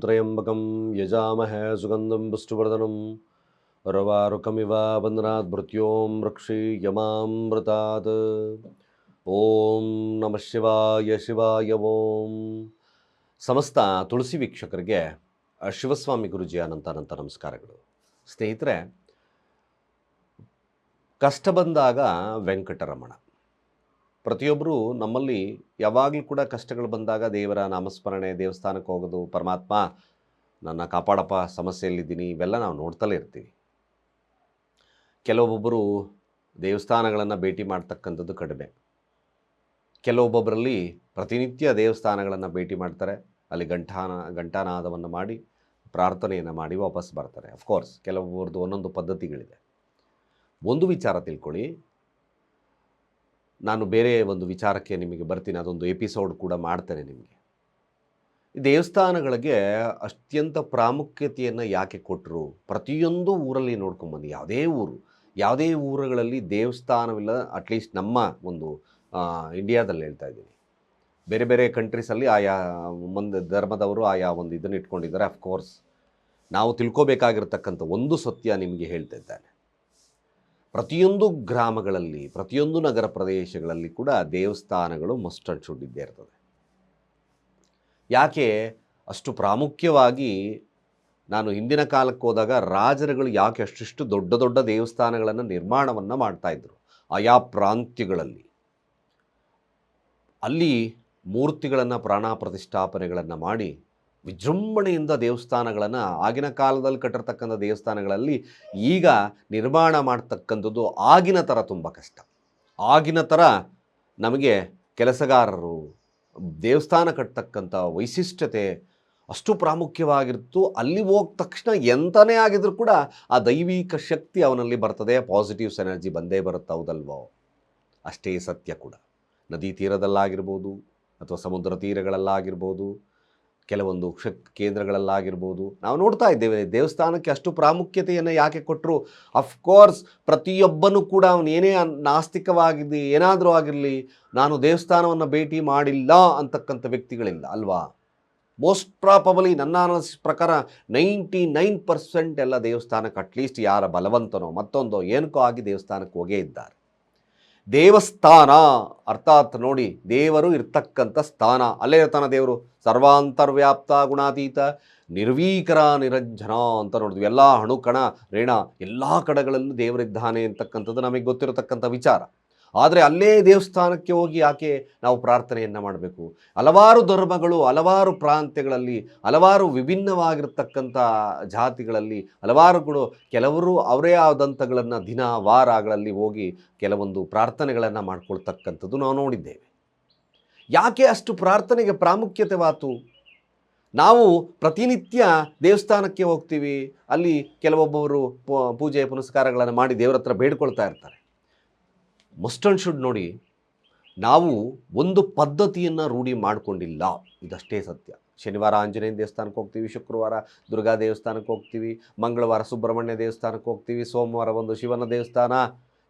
ತ್ರಯಂಬಕಂ ಯಜಾಮಹ ಸುಗಂಧಂ ಪುಷ್ಟಿವರ್ಧನಂ ರವಾರುಕಮಿವ ಬಂಧನಾತ್ ಮೃತ್ಯೋಂ ರಕ್ಷಿ ಯಮಾಮೃತಾತ್ ಓಂ ನಮಃ ಶಿವಾಯ ಶಿವಾಯ ಓಂ ಸಮಸ್ತ ತುಳಸಿ ವೀಕ್ಷಕರಿಗೆ ಶಿವಸ್ವಾಮಿ ಗುರುಜಿಯ ಅನಂತ ಅನಂತ ನಮಸ್ಕಾರಗಳು. ಸ್ನೇಹಿತರೆ, ಕಷ್ಟ ಬಂದಾಗ ವೆಂಕಟರಮಣ. ಪ್ರತಿಯೊಬ್ಬರು ನಮ್ಮಲ್ಲಿ ಯಾವಾಗಲೂ ಕೂಡ ಕಷ್ಟಗಳು ಬಂದಾಗ ದೇವರ ನಾಮಸ್ಮರಣೆ, ದೇವಸ್ಥಾನಕ್ಕೆ ಹೋಗೋದು, ಪರಮಾತ್ಮ ನನ್ನ ಕಾಪಾಡಪ್ಪ, ಸಮಸ್ಯೆಯಲ್ಲಿದ್ದೀನಿ, ಇವೆಲ್ಲ ನಾವು ನೋಡ್ತಲೇ ಇರ್ತೀವಿ. ಕೆಲವೊಬ್ಬೊಬ್ಬರು ದೇವಸ್ಥಾನಗಳನ್ನು ಭೇಟಿ ಮಾಡ್ತಕ್ಕಂಥದ್ದು ಕಡಿಮೆ. ಕೆಲವೊಬ್ಬೊಬ್ಬರಲ್ಲಿ ಪ್ರತಿನಿತ್ಯ ದೇವಸ್ಥಾನಗಳನ್ನು ಭೇಟಿ ಮಾಡ್ತಾರೆ, ಅಲ್ಲಿ ಗಂಟಾನ ಗಂಟಾನಾದವನ್ನು ಮಾಡಿ, ಪ್ರಾರ್ಥನೆಯನ್ನು ಮಾಡಿ ವಾಪಸ್ ಬರ್ತಾರೆ. ಅಫ್ಕೋರ್ಸ್ ಕೆಲವೊಬ್ಬರದ್ದು ಒಂದೊಂದು ಪದ್ಧತಿಗಳಿದೆ. ಒಂದು ವಿಚಾರ ತಿಳ್ಕೊಳ್ಳಿ ನಾನು ಬೇರೆ ಒಂದು ವಿಚಾರಕ್ಕೆ ನಿಮಗೆ ಬರ್ತೀನಿ. ಅದೊಂದು ಎಪಿಸೋಡ್ ಕೂಡ ಮಾಡ್ತೇನೆ ನಿಮಗೆ. ದೇವಸ್ಥಾನಗಳಿಗೆ ಅತ್ಯಂತ ಪ್ರಾಮುಖ್ಯತೆಯನ್ನು ಯಾಕೆ ಕೊಟ್ಟರು ಪ್ರತಿಯೊಂದು ಊರಲ್ಲಿ ನೋಡ್ಕೊಂಬಂದು, ಯಾವುದೇ ಊರು, ಯಾವುದೇ ಊರುಗಳಲ್ಲಿ ದೇವಸ್ಥಾನವಿಲ್ಲ ಅಟ್ಲೀಸ್ಟ್ ನಮ್ಮ ಒಂದು ಇಂಡಿಯಾದಲ್ಲಿ ಹೇಳ್ತಾ ಇದ್ದೀನಿ. ಬೇರೆ ಬೇರೆ ಕಂಟ್ರೀಸಲ್ಲಿ ಆಯಾ, ಒಂದು ಧರ್ಮದವರು ಆಯಾ ಒಂದು ಇದನ್ನು ಇಟ್ಕೊಂಡಿದ್ದಾರೆ. ಅಫ್ಕೋರ್ಸ್ ನಾವು ತಿಳ್ಕೋಬೇಕಾಗಿರ್ತಕ್ಕಂಥ ಒಂದು ಸತ್ಯ ನಿಮಗೆ ಹೇಳ್ತಾ ಇದ್ದಾನೆ. ಪ್ರತಿಯೊಂದು ಗ್ರಾಮಗಳಲ್ಲಿ, ಪ್ರತಿಯೊಂದು ನಗರ ಪ್ರದೇಶಗಳಲ್ಲಿ ಕೂಡ ದೇವಸ್ಥಾನಗಳು ಮಸ್ಟ್ ಶುಡ್ ಇದ್ದೇ ಇರ್ತದೆ. ಯಾಕೆ? ಅಷ್ಟು ಪ್ರಾಮುಖ್ಯವಾಗಿ ನಾನು ಹಿಂದಿನ ಕಾಲಕ್ಕೆ ಹೋದಾಗ ರಾಜರುಗಳು ಯಾಕೆ ಅಷ್ಟಿಷ್ಟು ದೊಡ್ಡ ದೊಡ್ಡ ದೇವಸ್ಥಾನಗಳನ್ನು ನಿರ್ಮಾಣವನ್ನು ಮಾಡ್ತಾಯಿದ್ರು ಆಯಾ ಪ್ರಾಂತ್ಯಗಳಲ್ಲಿ. ಅಲ್ಲಿ ಮೂರ್ತಿಗಳನ್ನು ಪ್ರಾಣ ಪ್ರತಿಷ್ಠಾಪನೆಗಳನ್ನು ಮಾಡಿ ವಿಜೃಂಭಣೆಯಿಂದ ದೇವಸ್ಥಾನಗಳನ್ನು ಆಗಿನ ಕಾಲದಲ್ಲಿ ಕಟ್ಟಿರ್ತಕ್ಕಂಥ ದೇವಸ್ಥಾನಗಳಲ್ಲಿ ಈಗ ನಿರ್ಮಾಣ ಮಾಡ್ತಕ್ಕಂಥದ್ದು ಆಗಿನ ಥರ ತುಂಬ ಕಷ್ಟ. ಆಗಿನ ಥರ ನಮಗೆ ಕೆಲಸಗಾರರು, ದೇವಸ್ಥಾನ ಕಟ್ತಕ್ಕಂಥ ವೈಶಿಷ್ಟ್ಯತೆ ಅಷ್ಟು ಪ್ರಾಮುಖ್ಯವಾಗಿರ್ತು ಅಲ್ಲಿ ಹೋದ ತಕ್ಷಣ ಎಂತನೇ ಆಗಿದ್ರು ಕೂಡ ಆ ದೈವಿಕ ಶಕ್ತಿ ಅವನಲ್ಲಿ ಬರ್ತದೆ ಪಾಸಿಟಿವ್ಸ್ ಎನರ್ಜಿ ಬಂದೇ ಬರುತ್ತೆ ಹೌದಲ್ವೋ? ಅಷ್ಟೇ ಸತ್ಯ ಕೂಡ. ನದಿ ತೀರದಲ್ಲಾಗಿರ್ಬೋದು ಅಥವಾ ಸಮುದ್ರ ತೀರಗಳಲ್ಲಾಗಿರ್ಬೋದು ಕೆಲವೊಂದು ಶಕ್ ಕೇಂದ್ರಗಳಲ್ಲಾಗಿರ್ಬೋದು. ನಾವು ನೋಡ್ತಾ ಇದ್ದೇವೆ, ದೇವಸ್ಥಾನಕ್ಕೆ ಅಷ್ಟು ಪ್ರಾಮುಖ್ಯತೆಯನ್ನು ಯಾಕೆ ಕೊಟ್ಟರು ಅಫ್ಕೋರ್ಸ್ ಪ್ರತಿಯೊಬ್ಬನೂ ಕೂಡ ಅವನು ಏನೇ ನಾಸ್ತಿಕವಾಗಿದ್ದು, ಏನಾದರೂ ಆಗಿರಲಿ, ನಾನು ದೇವಸ್ಥಾನವನ್ನು ಭೇಟಿ ಮಾಡಿಲ್ಲ ಅಂತಕ್ಕಂಥ ವ್ಯಕ್ತಿಗಳಿಲ್ಲ ಅಲ್ವಾ? ಮೋಸ್ಟ್ ಪ್ರಾಪಬಲಿ ನನ್ನ ಅನಸ್ ಪ್ರಕಾರ ನೈಂಟಿ ನೈನ್ ಪರ್ಸೆಂಟ್ ಎಲ್ಲ ದೇವಸ್ಥಾನಕ್ಕೆ ಅಟ್ಲೀಸ್ಟ್ ಯಾರ ಬಲವಂತನೋ ಮತ್ತೊಂದೋ ಏನಕ್ಕೋ ಆಗಿ ದೇವಸ್ಥಾನಕ್ಕೆ ಹೋಗೇ ಇದ್ದಾರೆ. ದೇವಸ್ಥಾನ ಅರ್ಥಾತ್ ನೋಡಿ ದೇವರು ಇರ್ತಕ್ಕಂಥ ಸ್ಥಾನ. ಅಲ್ಲೇ ಇರ್ತಾನ ದೇವರು, ಸರ್ವಾಂತರ್ವ್ಯಾಪ್ತ ಗುಣಾತೀತ, ನಿರ್ವೀಕರ ನಿರಂಜನ ಅಂತ ನೋಡಿದ್ವಿ. ಎಲ್ಲ ಅಣುಕಣ, ರೇಣ, ಎಲ್ಲ ಕಡೆಗಳಲ್ಲೂ ದೇವರಿದ್ದಾನೆ ಅಂತಕ್ಕಂಥದ್ದು ನಮಗೆ ಗೊತ್ತಿರತಕ್ಕಂಥ ವಿಚಾರ. ಆದರೆ ಅಲ್ಲೇ ದೇವಸ್ಥಾನಕ್ಕೆ ಹೋಗಿ ಯಾಕೆ ನಾವು ಪ್ರಾರ್ಥನೆಯನ್ನು ಮಾಡಬೇಕು. ಹಲವಾರು ಧರ್ಮಗಳು, ಹಲವಾರು ಪ್ರಾಂತ್ಯಗಳಲ್ಲಿ, ಹಲವಾರು ವಿಭಿನ್ನವಾಗಿರ್ತಕ್ಕಂಥ ಜಾತಿಗಳಲ್ಲಿ ಹಲವಾರುಗಳು ಕೆಲವರು ಅವರೇ ಆದಂಥಗಳನ್ನು ದಿನ, ವಾರಗಳಲ್ಲಿ ಹೋಗಿ ಕೆಲವೊಂದು ಪ್ರಾರ್ಥನೆಗಳನ್ನು ಮಾಡಿಕೊಳ್ತಕ್ಕಂಥದ್ದು ನಾವು ನೋಡಿದ್ದೇವೆ. ಯಾಕೆ ಅಷ್ಟು ಪ್ರಾರ್ಥನೆಗೆ ಪ್ರಾಮುಖ್ಯತೆವಾತು ನಾವು ಪ್ರತಿನಿತ್ಯ ದೇವಸ್ಥಾನಕ್ಕೆ ಹೋಗ್ತೀವಿ, ಅಲ್ಲಿ ಕೆಲವೊಬ್ಬರು ಪೂಜೆ ಪುನಸ್ಕಾರಗಳನ್ನು ಮಾಡಿ ದೇವರ ಹತ್ರ ಬೇಡ್ಕೊಳ್ತಾ ಇರ್ತಾರೆ. ಮಸ್ಟ್ ಆ್ಯಂಡ್ ಶುಡ್ ನೋಡಿ ನಾವು ಒಂದು ಪದ್ಧತಿಯನ್ನು ರೂಢಿ ಮಾಡಿಕೊಂಡಿಲ್ಲ. ಇದಷ್ಟೇ ಸತ್ಯ. ಶನಿವಾರ ಆಂಜನೇಯ ದೇವಸ್ಥಾನಕ್ಕೆ ಹೋಗ್ತೀವಿ, ಶುಕ್ರವಾರ ದುರ್ಗಾ ದೇವಸ್ಥಾನಕ್ಕೆ ಹೋಗ್ತೀವಿ, ಮಂಗಳವಾರ ಸುಬ್ರಹ್ಮಣ್ಯ ದೇವಸ್ಥಾನಕ್ಕೆ ಹೋಗ್ತೀವಿ, ಸೋಮವಾರ ಒಂದು ಶಿವನ ದೇವಸ್ಥಾನ.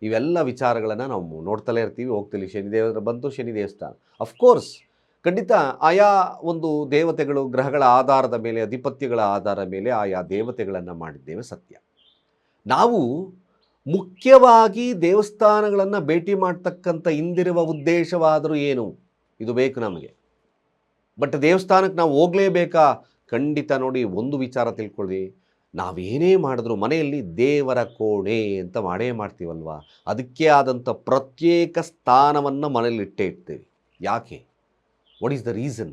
ಇವೆಲ್ಲ ವಿಚಾರಗಳನ್ನು ನಾವು ನೋಡ್ತಲೇ ಇರ್ತೀವಿ, ಹೋಗ್ತೀವಿ. ಶನಿ ದೇವರ ಬಂತು ಶನಿ ದೇವಸ್ಥಾನ. ಅಫ್ಕೋರ್ಸ್ ಖಂಡಿತ ಆಯಾ ಒಂದು ದೇವತೆಗಳು ಗ್ರಹಗಳ ಆಧಾರದ ಮೇಲೆ, ಅಧಿಪತ್ಯಗಳ ಆಧಾರದ ಮೇಲೆ ಆಯಾ ದೇವತೆಗಳನ್ನು ಮಾಡಿದ್ದೇವೆ ಸತ್ಯ. ನಾವು ಮುಖ್ಯವಾಗಿ ದೇವಸ್ಥಾನಗಳನ್ನು ಭೇಟಿ ಮಾಡ್ತಕ್ಕಂಥ ಹಿಂದಿರುವ ಉದ್ದೇಶವಾದರೂ ಏನು? ಇದು ಬೇಕು ನಮಗೆ. ಬಟ್ ದೇವಸ್ಥಾನಕ್ಕೆ ನಾವು ಹೋಗಲೇಬೇಕಾ? ಖಂಡಿತ ನೋಡಿ ಒಂದು ವಿಚಾರ ತಿಳ್ಕೊಳ್ಳಿ ನಾವೇನೇ ಮಾಡಿದ್ರು ಮನೆಯಲ್ಲಿ ದೇವರ ಕೋಣೆ ಅಂತ ಮಾಡೇ ಮಾಡ್ತೀವಲ್ವಾ? ಅದಕ್ಕೆ ಆದಂಥ ಪ್ರತ್ಯೇಕ ಸ್ಥಾನವನ್ನು ಮನೆಯಲ್ಲಿ ಇಟ್ಟೇ ಇರ್ತೀವಿ ಯಾಕೆ? What is the reason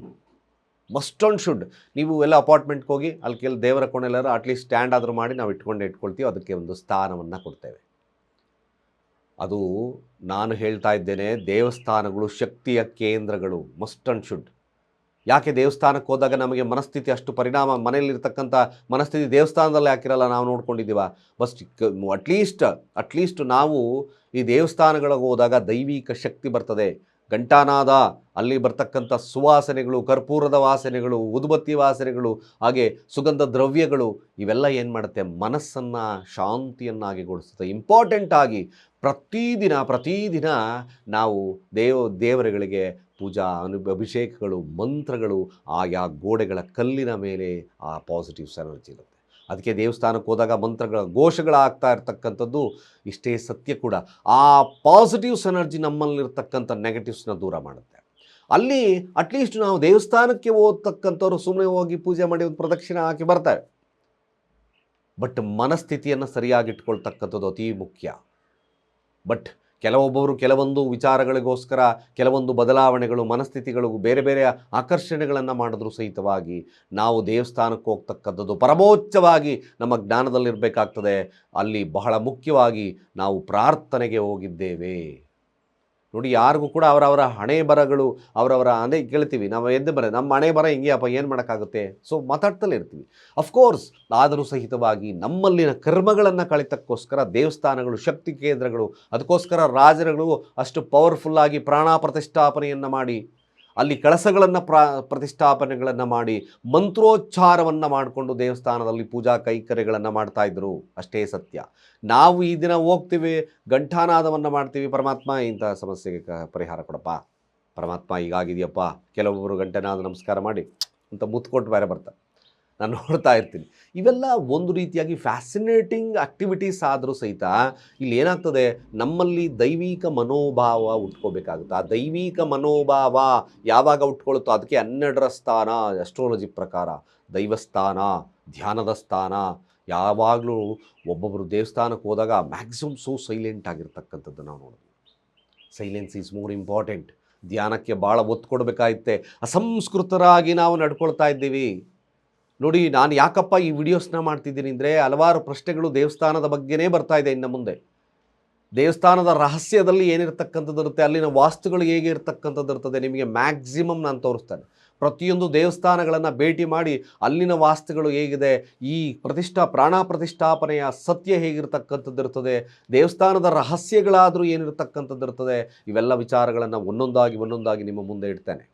must and should ನೀವು ಎಲ್ಲ ಅಪಾರ್ಟ್ಮೆಂಟ್ಗೆ ಹೋಗಿ ಅಲ್ಲಿ ಕೆಲ ದೇವರ ಕೋಣೆಲ್ಲಾರು ಅಟ್ಲೀಸ್ಟ್ ಸ್ಟ್ಯಾಂಡ್ ಆದರೂ ಮಾಡಿ ನಾವು ಇಟ್ಕೊಂಡೇ ಇಟ್ಕೊಳ್ತೀವಿ. ಅದಕ್ಕೆ ಒಂದು ಸ್ಥಾನವನ್ನು ಕೊಡ್ತೇವೆ. ಅದು ನಾನು ಹೇಳ್ತಾ ಇದ್ದೇನೆ, ದೇವಸ್ಥಾನಗಳು ಶಕ್ತಿಯ ಕೇಂದ್ರಗಳು ಮಸ್ಟ್ ಅಂಡ್ ಶುಡ್ ಯಾಕೆ ದೇವಸ್ಥಾನಕ್ಕೆ ಹೋದಾಗ ನಮಗೆ ಮನಸ್ಥಿತಿ ಅಷ್ಟು ಪರಿಣಾಮ, ಮನೆಯಲ್ಲಿರ್ತಕ್ಕಂಥ ಮನಸ್ಥಿತಿ ದೇವಸ್ಥಾನದಲ್ಲಿ ಹಾಕಿರಲ್ಲ ನಾವು ನೋಡ್ಕೊಂಡಿದ್ದೀವ? ಬಸ್ ಅಟ್ಲೀಸ್ಟ್ ಅಟ್ಲೀಸ್ಟ್ ನಾವು ಈ ದೇವಸ್ಥಾನಗಳಿಗೆ ಹೋದಾಗ ದೈವಿಕ ಶಕ್ತಿ ಬರ್ತದೆ. ಘಂಟಾನಾದ, ಅಲ್ಲಿ ಬರ್ತಕ್ಕಂಥ ಸುವಾಸನೆಗಳು, ಕರ್ಪೂರದ ವಾಸನೆಗಳು, ಉದ್ಬತ್ತಿ ವಾಸನೆಗಳು, ಹಾಗೆ ಸುಗಂಧ ದ್ರವ್ಯಗಳು, ಇವೆಲ್ಲ ಏನು ಮಾಡುತ್ತೆ? ಮನಸ್ಸನ್ನು ಶಾಂತಿಯನ್ನಾಗಿಗೊಳಿಸುತ್ತೆ ಇಂಪಾರ್ಟೆಂಟ್ ಆಗಿ ಪ್ರತಿದಿನ ಪ್ರತಿದಿನ ನಾವು ದೇವ, ದೇವರುಗಳಿಗೆ ಪೂಜಾ ಅನು ಅಭಿಷೇಕಗಳು, ಮಂತ್ರಗಳು, ಆಯಾ ಗೋಡೆಗಳ ಕಲ್ಲಿನ ಮೇಲೆ ಆ ಪಾಸಿಟಿವ್ಸ್ ಎನರ್ಜಿ ಇರುತ್ತೆ. ಅದಕ್ಕೆ ದೇವಸ್ಥಾನಕ್ಕೆ ಹೋದಾಗ ಮಂತ್ರಗಳ ಘೋಷಗಳಾಗ್ತಾ ಇರ್ತಕ್ಕಂಥದ್ದು ಇಷ್ಟೇ ಸತ್ಯ ಕೂಡ. ಆ ಪಾಸಿಟಿವ್ಸ್ ಎನರ್ಜಿ ನಮ್ಮಲ್ಲಿರ್ತಕ್ಕಂಥ ನೆಗೆಟಿವ್ಸ್ನ ದೂರ ಮಾಡುತ್ತೆ. ಅಲ್ಲಿ ಅಟ್ಲೀಸ್ಟ್ ನಾವು ದೇವಸ್ಥಾನಕ್ಕೆ ಹೋಗ್ತಕ್ಕಂಥವ್ರು ಸುಮ್ಮನೆ ಹೋಗಿ ಪೂಜೆ ಮಾಡಿ ಒಂದು ಪ್ರದಕ್ಷಿಣೆ ಹಾಕಿ ಬರ್ತಾರೆ. ಬಟ್ ಮನಸ್ಥಿತಿಯನ್ನು ಸರಿಯಾಗಿಟ್ಕೊಳ್ತಕ್ಕಂಥದ್ದು ಅತೀ ಮುಖ್ಯ. ಬಟ್ ಕೆಲವೊಬ್ಬರು ಕೆಲವೊಂದು ವಿಚಾರಗಳಿಗೋಸ್ಕರ, ಕೆಲವೊಂದು ಬದಲಾವಣೆಗಳು, ಮನಸ್ಥಿತಿಗಳು, ಬೇರೆ ಬೇರೆ ಆಕರ್ಷಣೆಗಳನ್ನು ಮಾಡಿದ್ರು ಸಹಿತವಾಗಿ ನಾವು ದೇವಸ್ಥಾನಕ್ಕೆ ಹೋಗ್ತಕ್ಕಂಥದ್ದು ಪರಮೋಚ್ಚವಾಗಿ ನಮ್ಮ ಜ್ಞಾನದಲ್ಲಿರಬೇಕಾಗ್ತದೆ. ಅಲ್ಲಿ ಬಹಳ ಮುಖ್ಯವಾಗಿ ನಾವು ಪ್ರಾರ್ಥನೆಗೆ ಹೋಗಿದ್ದೇವೆ. ನೋಡಿ ಯಾರಿಗೂ ಕೂಡ ಅವರವರ ಹಣೆ ಬರಗಳು, ಅವರವರ ಅನೇ ಕೇಳ್ತೀವಿ. ನಾವು ಎದ್ದು ಬರ, ನಮ್ಮ ಹಣೆ ಬರ ಹಿಂಗೆ ಏನು ಮಾಡೋಕ್ಕಾಗುತ್ತೆ? ಸೊ ಮಾತಾಡ್ತಲೇ ಇರ್ತೀವಿ. ಅಫ್ಕೋರ್ಸ್ ಆದರೂ ಸಹಿತವಾಗಿ ನಮ್ಮಲ್ಲಿನ ಕರ್ಮಗಳನ್ನು ಕಳಿತಕ್ಕೋಸ್ಕರ ದೇವಸ್ಥಾನಗಳು, ಶಕ್ತಿ ಕೇಂದ್ರಗಳು, ಅದಕ್ಕೋಸ್ಕರ ರಾಜರುಗಳು ಅಷ್ಟು ಪವರ್ಫುಲ್ಲಾಗಿ ಪ್ರಾಣ ಪ್ರತಿಷ್ಠಾಪನೆಯನ್ನು ಮಾಡಿ ಅಲ್ಲಿ ಕಳಸಗಳನ್ನು ಪ್ರಾ, ಪ್ರತಿಷ್ಠಾಪನೆಗಳನ್ನು ಮಾಡಿ, ಮಂತ್ರೋಚ್ಚಾರವನ್ನು ಮಾಡಿಕೊಂಡು ದೇವಸ್ಥಾನದಲ್ಲಿ ಪೂಜಾ ಕೈಕರ್ಯಗಳನ್ನು ಮಾಡ್ತಾ ಇದ್ರು. ಅಷ್ಟೇ ಸತ್ಯ. ನಾವು ಈ ದಿನ ಹೋಗ್ತೀವಿ, ಘಂಟಾನಾದವನ್ನು ಮಾಡ್ತೀವಿ, ಪರಮಾತ್ಮ ಇಂಥ ಸಮಸ್ಯೆಗೆ ಪರಿಹಾರ ಕೊಡಪ್ಪ. ಪರಮಾತ್ಮ ಹೀಗಾಗಿದೆಯಪ್ಪ. ಕೆಲವೊಬ್ಬರು ಗಂಟೆನಾದ ನಮಸ್ಕಾರ ಮಾಡಿ, ಅಂತ ಮುತ್ಕೊಟ್ಟು ಬೇರೆ ಬರ್ತಾರೆ. ನಾನು ನೋಡ್ತಾ ಇರ್ತೀನಿ. ಇವೆಲ್ಲ ಒಂದು ರೀತಿಯಾಗಿ ಫ್ಯಾಸಿನೇಟಿಂಗ್ ಆಕ್ಟಿವಿಟೀಸ್ ಆದರೂ ಸಹಿತ ಇಲ್ಲಿ ಏನಾಗ್ತದೆ? ನಮ್ಮಲ್ಲಿ ದೈವಿಕ ಮನೋಭಾವ ಉಟ್ಕೋಬೇಕಾಗುತ್ತೆ. ಆ ದೈವಿಕ ಮನೋಭಾವ ಯಾವಾಗ ಉಟ್ಕೊಳುತ್ತೋ ಅದಕ್ಕೆ ಹನ್ನೆರಡರ ಸ್ಥಾನ ಅಸ್ಟ್ರಾಲಜಿ ಪ್ರಕಾರ. ದೈವಸ್ಥಾನ ಧ್ಯಾನದ ಸ್ಥಾನ. ಯಾವಾಗಲೂ ಒಬ್ಬೊಬ್ಬರು ದೇವಸ್ಥಾನಕ್ಕೆ ಹೋದಾಗ ಮ್ಯಾಕ್ಸಿಮಮ್ ಸೋ ಸೈಲೆಂಟ್ ಆಗಿರ್ತಕ್ಕಂಥದ್ದು ನಾವು ನೋಡೋದು. ಸೈಲೆನ್ಸ್ ಈಸ್ ಮೋರ್ ಇಂಪಾರ್ಟೆಂಟ್ ಧ್ಯಾನಕ್ಕೆ ಭಾಳ ಒತ್ತು ಕೊಡಬೇಕಾಯಿತೆ. ಅಸಂಸ್ಕೃತರಾಗಿ ನಾವು ನಡ್ಕೊಳ್ತಾ ಇದ್ದೀವಿ. ನೋಡಿ, ನಾನು ಯಾಕಪ್ಪ ಈ ವಿಡಿಯೋಸ್ನ ಮಾಡ್ತಿದ್ದೀನಿ ಅಂದರೆ ಹಲವಾರು ಪ್ರಶ್ನೆಗಳು ದೇವಸ್ಥಾನದ ಬಗ್ಗೆನೇ ಬರ್ತಾ ಇದೆ ಇನ್ನು ಮುಂದೆ. ದೇವಸ್ಥಾನದ ರಹಸ್ಯದಲ್ಲಿ ಏನಿರ್ತಕ್ಕಂಥದ್ದು ಇರುತ್ತೆ, ಅಲ್ಲಿನ ವಾಸ್ತುಗಳು ಹೇಗೆ ಇರ್ತಕ್ಕಂಥದ್ದು ಇರ್ತದೆ, ನಿಮಗೆ ಮ್ಯಾಕ್ಸಿಮಮ್ ನಾನು ತೋರಿಸ್ತೇನೆ. ಪ್ರತಿಯೊಂದು ದೇವಸ್ಥಾನಗಳನ್ನು ಭೇಟಿ ಮಾಡಿ ಅಲ್ಲಿನ ವಾಸ್ತುಗಳು ಹೇಗಿದೆ, ಈ ಪ್ರತಿಷ್ಠಾ, ಪ್ರಾಣ ಪ್ರತಿಷ್ಠಾಪನೆಯ ಸತ್ಯ ಹೇಗಿರ್ತಕ್ಕಂಥದ್ದು ಇರ್ತದೆ, ದೇವಸ್ಥಾನದ ರಹಸ್ಯಗಳಾದರೂ ಏನಿರ್ತಕ್ಕಂಥದ್ದು ಇರ್ತದೆ, ಇವೆಲ್ಲ ವಿಚಾರಗಳನ್ನು ಒಂದೊಂದಾಗಿ ಒಂದೊಂದಾಗಿ ನಿಮ್ಮ ಮುಂದೆ ಇಡ್ತೇನೆ.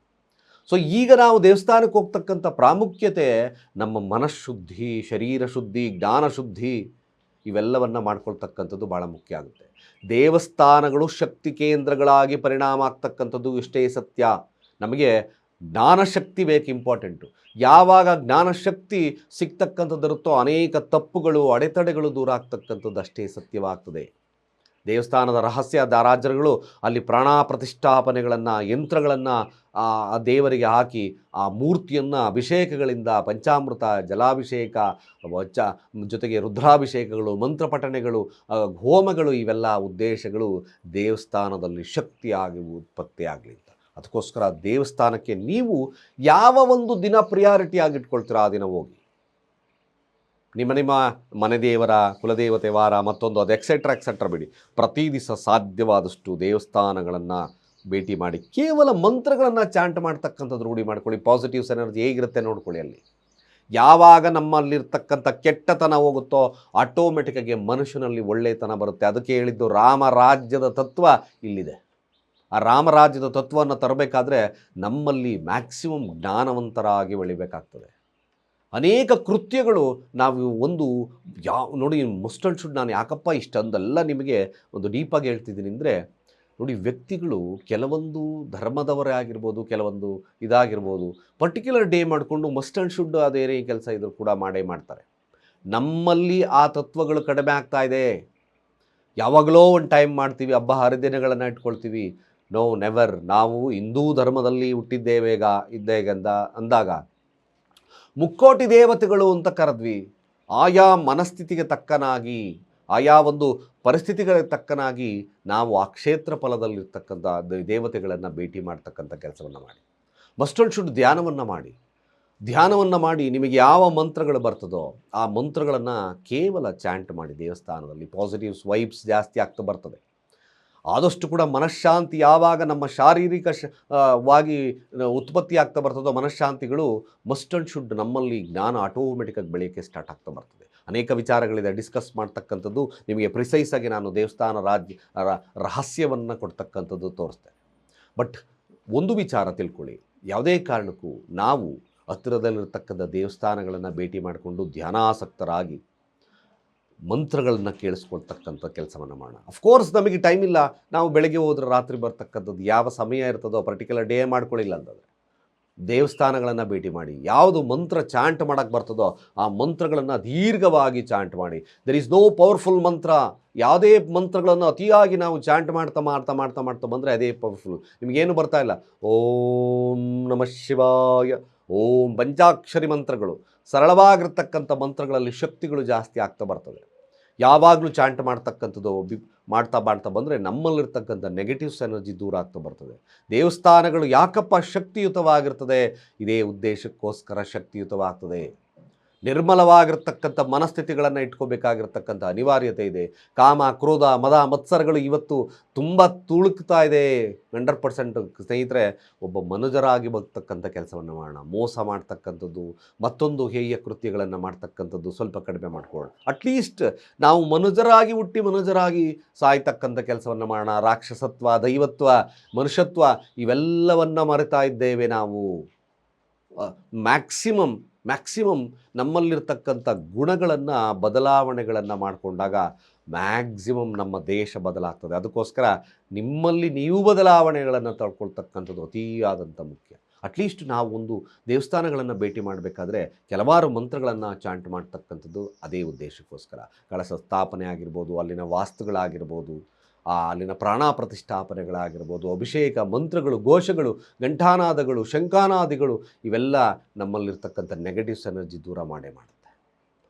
ಸೊ ಈಗ ನಾವು ದೇವಸ್ಥಾನಕ್ಕೆ ಹೋಗ್ತಕ್ಕಂಥ ಪ್ರಾಮುಖ್ಯತೆ ನಮ್ಮ ಮನಃಶುದ್ಧಿ, ಶರೀರ ಶುದ್ಧಿ, ಜ್ಞಾನ ಶುದ್ಧಿ ಇವೆಲ್ಲವನ್ನು ಮಾಡ್ಕೊಳ್ತಕ್ಕಂಥದ್ದು ಭಾಳ ಮುಖ್ಯ ಆಗುತ್ತೆ. ದೇವಸ್ಥಾನಗಳು ಶಕ್ತಿ ಕೇಂದ್ರಗಳಾಗಿ ಪರಿಣಾಮ ಆಗ್ತಕ್ಕಂಥದ್ದು ಇಷ್ಟೇ ಸತ್ಯ. ನಮಗೆ ಜ್ಞಾನಶಕ್ತಿ ಬೇಕು ಇಂಪಾರ್ಟೆಂಟು. ಯಾವಾಗ ಜ್ಞಾನಶಕ್ತಿ ಸಿಗ್ತಕ್ಕಂಥದ್ದಿರುತ್ತೋ ಅನೇಕ ತಪ್ಪುಗಳು, ಅಡೆತಡೆಗಳು ದೂರ ಆಗ್ತಕ್ಕಂಥದ್ದು ಅಷ್ಟೇ ಸತ್ಯವಾಗ್ತದೆ. ದೇವಸ್ಥಾನದ ರಹಸ್ಯ ದಾರಾಜರುಗಳು ಅಲ್ಲಿ ಪ್ರಾಣ ಪ್ರತಿಷ್ಠಾಪನೆಗಳನ್ನು ಯಂತ್ರಗಳನ್ನು, ಆ ದೇವರಿಗೆ ಹಾಕಿ ಆ ಮೂರ್ತಿಯನ್ನು ಅಭಿಷೇಕಗಳಿಂದ ಪಂಚಾಮೃತ, ಜಲಾಭಿಷೇಕ ಚ ಜೊತೆಗೆ ರುದ್ರಾಭಿಷೇಕಗಳು, ಮಂತ್ರಪಠಣೆಗಳು ಹೋಮಗಳು ಇವೆಲ್ಲ ಉದ್ದೇಶಗಳು ದೇವಸ್ಥಾನದಲ್ಲಿ ಶಕ್ತಿಯಾಗಿ ಉತ್ಪತ್ತಿಯಾಗಲಿ ಅಂತ ಅದಕ್ಕೋಸ್ಕರ ದೇವಸ್ಥಾನಕ್ಕೆ ನೀವು ಯಾವ ಒಂದು ದಿನ ಪ್ರಿಯಾರಿಟಿ ಆಗಿಟ್ಕೊಳ್ತೀರೋ ಆ ದಿನ ಹೋಗಿ? ನಿಮ್ಮ ನಿಮ್ಮ ಮನೆದೇವರ ಕುಲದೇವತೆ ವಾರ, ಮತ್ತೊಂದು ಅದು ಎಕ್ಸೆಟ್ರಾ ಎಕ್ಸೆಟ್ರಾ ಬಿಡಿ. ಪ್ರತಿ ದಿವಸ ಸಾಧ್ಯವಾದಷ್ಟು ದೇವಸ್ಥಾನಗಳನ್ನು ಭೇಟಿ ಮಾಡಿ, ಕೇವಲ ಮಂತ್ರಗಳನ್ನು ಚಾಂಟ್ ಮಾಡ್ತಕ್ಕಂಥದ್ದು ರೂಢಿ ಮಾಡ್ಕೊಳ್ಳಿ. ಪಾಸಿಟಿವ್ಸ್ ಎನರ್ಜಿ ಹೇಗಿರುತ್ತೆ ನೋಡ್ಕೊಳ್ಳಿ ಅಲ್ಲಿ. ಯಾವಾಗ ನಮ್ಮಲ್ಲಿರ್ತಕ್ಕಂಥ ಕೆಟ್ಟತನ ಹೋಗುತ್ತೋ ಆಟೋಮೆಟಿಕ್ಕಾಗಿ ಮನುಷ್ಯನಲ್ಲಿ ಒಳ್ಳೆಯತನ ಬರುತ್ತೆ. ಅದಕ್ಕೆ ಹೇಳಿದ್ದು ರಾಮರಾಜ್ಯದ ತತ್ವ ಇಲ್ಲಿದೆ. ಆ ರಾಮರಾಜ್ಯದ ತತ್ವವನ್ನು ತರಬೇಕಾದ್ರೆ ನಮ್ಮಲ್ಲಿ ಮ್ಯಾಕ್ಸಿಮಮ್ ಜ್ಞಾನವಂತರಾಗಿ ಬೆಳಿಬೇಕಾಗ್ತದೆ. ಅನೇಕ ಕೃತ್ಯಗಳು ನಾವು ಒಂದು ಯಾವ ನೋಡಿ ಮಸ್ಟ್ ಶುಡ್ ನಾನು ಯಾಕಪ್ಪ ಇಷ್ಟೊಂದೆಲ್ಲ ನಿಮಗೆ ಒಂದು ಡೀಪಾಗಿ ಹೇಳ್ತಿದ್ದೀನಿ ಅಂದರೆ, ನೋಡಿ ವ್ಯಕ್ತಿಗಳು ಕೆಲವೊಂದು ಧರ್ಮದವರೇ ಆಗಿರ್ಬೋದು, ಕೆಲವೊಂದು ಇದಾಗಿರ್ಬೋದು, ಪರ್ಟಿಕ್ಯುಲರ್ ಡೇ ಮಾಡಿಕೊಂಡು ಮಸ್ಟ್ ಆ್ಯಂಡ್ ಶುಡ್ ಅದೇನೇ ಕೆಲಸ ಇದ್ರೂ ಕೂಡ ಮಾಡೇ ಮಾಡ್ತಾರೆ. ನಮ್ಮಲ್ಲಿ ಆ ತತ್ವಗಳು ಕಡಿಮೆ ಆಗ್ತಾ ಇದೆ. ಯಾವಾಗಲೋ ಒಂದು ಟೈಮ್ ಮಾಡ್ತೀವಿ, ಹಬ್ಬ ಹರಿದಿನಗಳನ್ನು ಇಟ್ಕೊಳ್ತೀವಿ. No, never. ನಾವು ಹಿಂದೂ ಧರ್ಮದಲ್ಲಿ ಹುಟ್ಟಿದ್ದೇವೇಗ ಇದ್ದೇಗಂದ, ಅಂದಾಗ. ಮುಕ್ಕೋಟಿ ದೇವತೆಗಳು ಅಂತ ಕರೆದ್ವಿ. ಆಯಾ ಮನಸ್ಥಿತಿಗೆ ತಕ್ಕನಾಗಿ, ಆಯಾ ಒಂದು ಪರಿಸ್ಥಿತಿಗಳಿಗೆ ತಕ್ಕನಾಗಿ ನಾವು ಆ ಕ್ಷೇತ್ರ ಫಲದಲ್ಲಿರ್ತಕ್ಕಂಥ ದೇವತೆಗಳನ್ನು ಭೇಟಿ ಮಾಡ್ತಕ್ಕಂಥ ಕೆಲಸವನ್ನು ಮಾಡಿ. ಮಸ್ಟೊಂದು ಶುಡ್ ಧ್ಯಾನವನ್ನು ಮಾಡಿ. ಧ್ಯಾನವನ್ನು ಮಾಡಿ ನಿಮಗೆ ಯಾವ ಮಂತ್ರಗಳು ಬರ್ತದೋ ಆ ಮಂತ್ರಗಳನ್ನು ಕೇವಲ ಚಾಂಟ್ ಮಾಡಿ ದೇವಸ್ಥಾನದಲ್ಲಿ ಪಾಸಿಟಿವ್ಸ್ ವೈಬ್ಸ್ ಜಾಸ್ತಿ ಆಗ್ತಾ ಬರ್ತದೆ. ಆದಷ್ಟು ಕೂಡ ಮನಃಶಾಂತಿ ಯಾವಾಗ ನಮ್ಮ ಶಾರೀರಿಕ ವಾಗಿ ಉತ್ಪತ್ತಿ ಆಗ್ತಾ ಬರ್ತದೋ ಮನಃಶಾಂತಿಗಳು ಮಸ್ಟ್ ಅಂಡ್ ಶುಡ್ ನಮ್ಮಲ್ಲಿ ಜ್ಞಾನ ಆಟೋಮೆಟಿಕಾಗಿ ಬೆಳೆಯೋಕ್ಕೆ ಸ್ಟಾರ್ಟ್ ಆಗ್ತಾ ಬರ್ತದೆ. ಅನೇಕ ವಿಚಾರಗಳಿದೆ ಡಿಸ್ಕಸ್ ಮಾಡ್ತಕ್ಕಂಥದ್ದು, ನಿಮಗೆ ಪ್ರಿಸೈಸಾಗಿ ನಾನು ದೇವಸ್ಥಾನ ರಾಜ್ಯ ರಹಸ್ಯವನ್ನು ಕೊಡ್ತಕ್ಕಂಥದ್ದು ತೋರಿಸ್ತೇನೆ. ಬಟ್ ಒಂದು ವಿಚಾರ ತಿಳ್ಕೊಳ್ಳಿ. ಯಾವುದೇ ಕಾರಣಕ್ಕೂ ನಾವು ಹತ್ತಿರದಲ್ಲಿರ್ತಕ್ಕಂಥ ದೇವಸ್ಥಾನಗಳನ್ನು ಭೇಟಿ ಮಾಡಿಕೊಂಡು ಧ್ಯಾನಾಸಕ್ತರಾಗಿ ಮಂತ್ರಗಳನ್ನ ಕೇಳಿಸ್ಕೊಳ್ತಕ್ಕಂಥ ಕೆಲಸವನ್ನು ಮಾಡೋಣ. ಅಫ್ಕೋರ್ಸ್ ನಮಗೆ ಟೈಮ್ ಇಲ್ಲ. ನಾವು ಬೆಳಗ್ಗೆ ಹೋದ್ರೆ ರಾತ್ರಿ ಬರ್ತಕ್ಕಂಥದ್ದು ಯಾವ ಸಮಯ ಇರ್ತದೋ ಪರ್ಟಿಕ್ಯುಲರ್ ಡೇ ಮಾಡ್ಕೊಳ್ಳಿಲ್ಲ ಅಂತಂದರೆ. ದೇವಸ್ಥಾನಗಳನ್ನು ಭೇಟಿ ಮಾಡಿ, ಯಾವುದು ಮಂತ್ರ ಚಾಂಟ್ ಮಾಡೋಕ್ಕೆ ಬರ್ತದೋ ಆ ಮಂತ್ರಗಳನ್ನು ದೀರ್ಘವಾಗಿ ಚಾಂಟ್ ಮಾಡಿ. ದೆರ್ ಈಸ್ ನೋ ಪವರ್ಫುಲ್ ಮಂತ್ರ ಯಾವುದೇ ಮಂತ್ರಗಳನ್ನು ಅತಿಯಾಗಿ ನಾವು ಚಾಂಟ್ ಮಾಡ್ತಾ ಮಾಡ್ತಾ ಮಾಡ್ತಾ ಮಾಡ್ತಾ ಬಂದರೆ ಅದೇ ಪವರ್ಫುಲ್ ನಿಮಗೇನು ಬರ್ತಾ ಇಲ್ಲ? ಓಂ ನಮಃ ಶಿವಾಯ, ಓಂ ಪಂಚಾಕ್ಷರಿ ಮಂತ್ರಗಳು. ಸರಳವಾಗಿರ್ತಕ್ಕಂಥ ಮಂತ್ರಗಳಲ್ಲಿ ಶಕ್ತಿಗಳು ಜಾಸ್ತಿ ಆಗ್ತಾ ಬರ್ತದೆ ಯಾವಾಗಲೂ ಚಾಂಟ್ ಮಾಡ್ತಕ್ಕಂಥದ್ದು ಬಿ ಮಾಡ್ತಾ ಮಾಡ್ತಾ ಬಂದರೆ ನಮ್ಮಲ್ಲಿರ್ತಕ್ಕಂಥ ನೆಗೆಟಿವ್ಸ್ ಎನರ್ಜಿ ದೂರ ಆಗ್ತಾ ಬರ್ತದೆ. ದೇವಸ್ಥಾನಗಳು ಯಾಕಪ್ಪ ಶಕ್ತಿಯುತವಾಗಿರ್ತದೆ? ಇದೇ ಉದ್ದೇಶಕ್ಕೋಸ್ಕರ ಶಕ್ತಿಯುತವಾಗ್ತದೆ. ನಿರ್ಮಲವಾಗಿರ್ತಕ್ಕಂಥ ಮನಸ್ಥಿತಿಗಳನ್ನು ಇಟ್ಕೋಬೇಕಾಗಿರ್ತಕ್ಕಂಥ ಅನಿವಾರ್ಯತೆ ಇದೆ. ಕಾಮ, ಕ್ರೋಧ, ಮದ, ಮತ್ಸರಗಳು ಇವತ್ತು ತುಂಬ ತುಳುಕ್ತಾ ಇದೆ. ಹಂಡ್ರೆಡ್ ಪರ್ಸೆಂಟ್ ಸ್ನೇಹಿತರೆ, ಒಬ್ಬ ಮನುಜರಾಗಿ ಬರ್ತಕ್ಕಂಥ ಕೆಲಸವನ್ನು ಮಾಡೋಣ. ಮೋಸ ಮಾಡ್ತಕ್ಕಂಥದ್ದು, ಮತ್ತೊಂದು ಹೇಯ ಕೃತ್ಯಗಳನ್ನು ಮಾಡ್ತಕ್ಕಂಥದ್ದು ಸ್ವಲ್ಪ ಕಡಿಮೆ ಮಾಡ್ಕೊಳ್ಳೋಣ. ಅಟ್ಲೀಸ್ಟ್ ನಾವು ಮನುಜರಾಗಿ ಹುಟ್ಟಿ ಮನುಜರಾಗಿ ಸಾಯ್ತಕ್ಕಂಥ ಕೆಲಸವನ್ನು ಮಾಡೋಣ. ರಾಕ್ಷಸತ್ವ, ದೈವತ್ವ, ಮನುಷ್ಯತ್ವ ಇವೆಲ್ಲವನ್ನು ಮರೆತಾ ಇದ್ದೇವೆ ನಾವು. ಮ್ಯಾಕ್ಸಿಮಮ್ ಮ್ಯಾಕ್ಸಿಮಮ್ ನಮ್ಮಲ್ಲಿರ್ತಕ್ಕಂಥ ಗುಣಗಳನ್ನು, ಬದಲಾವಣೆಗಳನ್ನು ಮಾಡಿಕೊಂಡಾಗ ಮ್ಯಾಕ್ಸಿಮಮ್ ನಮ್ಮ ದೇಶ ಬದಲಾಗ್ತದೆ. ಅದಕ್ಕೋಸ್ಕರ ನಿಮ್ಮಲ್ಲಿ ನೀವು ಬದಲಾವಣೆಗಳನ್ನು ತಳ್ಕೊಳ್ತಕ್ಕಂಥದ್ದು ಅತಿಯಾದಂಥ ಮುಖ್ಯ. ಅಟ್ಲೀಸ್ಟ್ ನಾವು ಒಂದು ದೇವಸ್ಥಾನಗಳನ್ನು ಭೇಟಿ ಮಾಡಬೇಕಾದ್ರೆ ಕೆಲವಾರು ಮಂತ್ರಗಳನ್ನು ಚಾಂಟ್ ಮಾಡ್ತಕ್ಕಂಥದ್ದು ಅದೇ ಉದ್ದೇಶಕ್ಕೋಸ್ಕರ. ಕಳಸ ಸ್ಥಾಪನೆ ಆಗಿರ್ಬೋದು, ಅಲ್ಲಿನ ವಾಸ್ತುಗಳಾಗಿರ್ಬೋದು ಅಲ್ಲಿನ ಪ್ರಾಣ ಪ್ರತಿಷ್ಠಾಪನೆಗಳಾಗಿರ್ಬೋದು ಅಭಿಷೇಕ ಮಂತ್ರಗಳು, ಘೋಷಗಳು, ಘಂಟಾನಾದಗಳು ಶಂಕಾನಾದಿಗಳು ಇವೆಲ್ಲ ನಮ್ಮಲ್ಲಿರ್ತಕ್ಕಂಥ ನೆಗೆಟಿವ್ಸ್ ಎನರ್ಜಿ ದೂರ ಮಾಡೇ ಮಾಡುತ್ತೆ.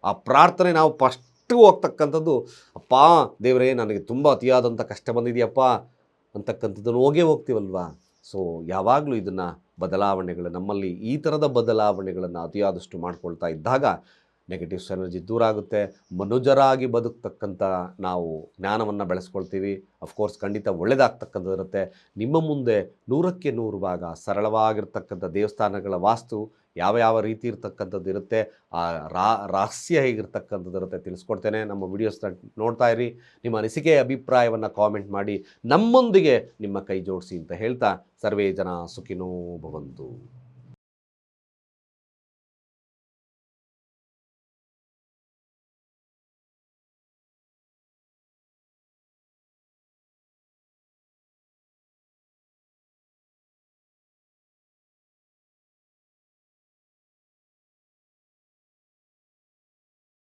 ಆ ಪ್ರಾರ್ಥನೆ ನಾವು ಫಸ್ಟ್ ಹೋಗ್ತಕ್ಕಂಥದ್ದು, ಅಪ್ಪ, ದೇವರೇ, ನನಗೆ ತುಂಬ ಅತಿಯಾದಂಥ ಕಷ್ಟ ಬಂದಿದೆಯಪ್ಪ, ಅಂತಕ್ಕಂಥದ್ದನ್ನು ಹೋಗೇ ಹೋಗ್ತೀವಲ್ವಾ? ಸೊ ಯಾವಾಗಲೂ ಇದನ್ನು ಬದಲಾವಣೆಗಳು ನಮ್ಮಲ್ಲಿ ಈ ಥರದ ಬದಲಾವಣೆಗಳನ್ನು ಅತಿಯಾದಷ್ಟು ಮಾಡ್ಕೊಳ್ತಾ ಇದ್ದಾಗ ನೆಗೆಟಿವ್ಸ್ ಎನರ್ಜಿ ದೂರ ಆಗುತ್ತೆ. ಮನುಜರಾಗಿ ಬದುಕ್ತಕ್ಕಂಥ ನಾವು ಜ್ಞಾನವನ್ನು ಬೆಳೆಸ್ಕೊಳ್ತೀವಿ. ಅಫ್ಕೋರ್ಸ್ ಖಂಡಿತ ಒಳ್ಳೆಯದಾಗ್ತಕ್ಕಂಥದ್ದು ಇರುತ್ತೆ. ನಿಮ್ಮ ಮುಂದೆ ನೂರಕ್ಕೆ ನೂರು ಭಾಗ ಸರಳವಾಗಿರ್ತಕ್ಕಂಥ ದೇವಸ್ಥಾನಗಳ ವಾಸ್ತು ಯಾವ ಯಾವ ರೀತಿ ಇರ್ತಕ್ಕಂಥದ್ದು ಇರುತ್ತೆ, ಆ ರಾ, ರಹಸ್ಯ ಹೇಗಿರ್ತಕ್ಕಂಥದ್ದು ಇರುತ್ತೆ ತಿಳಿಸ್ಕೊಡ್ತೇನೆ. ನಮ್ಮ ವಿಡಿಯೋಸ್ನ ನೋಡ್ತಾ ಇರಿ. ನಿಮ್ಮ ಅನಿಸಿಕೆ, ಅಭಿಪ್ರಾಯವನ್ನು ಕಾಮೆಂಟ್ ಮಾಡಿ. ನಮ್ಮೊಂದಿಗೆ ನಿಮ್ಮ ಕೈ ಜೋಡಿಸಿ ಅಂತ ಹೇಳ್ತಾ ಸರ್ವೇ ಜನ ಸುಖಿನೋ ಭವಂತು.